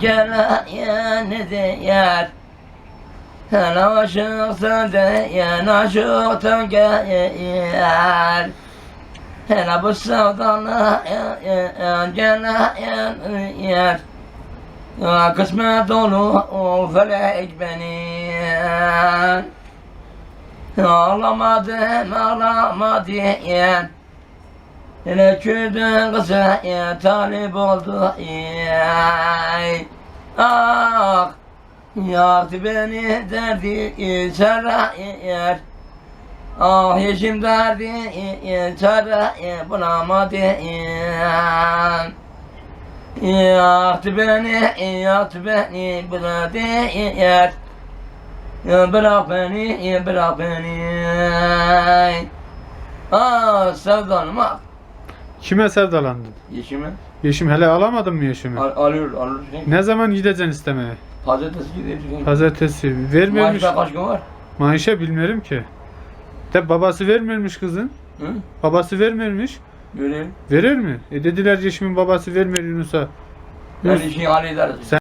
gel yeniden Hele aşıksın diyen aşıktın gel Hele bu sevdalı gel yer Kısmet olur felek beni Ağlamadım ağlamadım Hele kürdün kıza talip oldu ey Ah Yaktı beni derdi çara yer. Ah yeşim derdi çara bulamadım Yaktı beni yaktı beni buladı yer. Bırak beni bırak beni Ah sevdanım ah Kime sevdalandın? Yeşimi Yeşim hele alamadın mı Yeşim'i? al, alıyor alıyor. Ne zaman gideceksin istemeye? Pazartesi gidecek. Pazartesi. Vermemiş. Maaşta kaç gün var? Maaşa bilmiyorum ki. De babası vermiyormuş kızın. Hı? Babası vermiyormuş. Görelim. Verir mi? E dediler Yeşim'in babası vermiyor Yunus'a. Ben işi hallederiz. Sen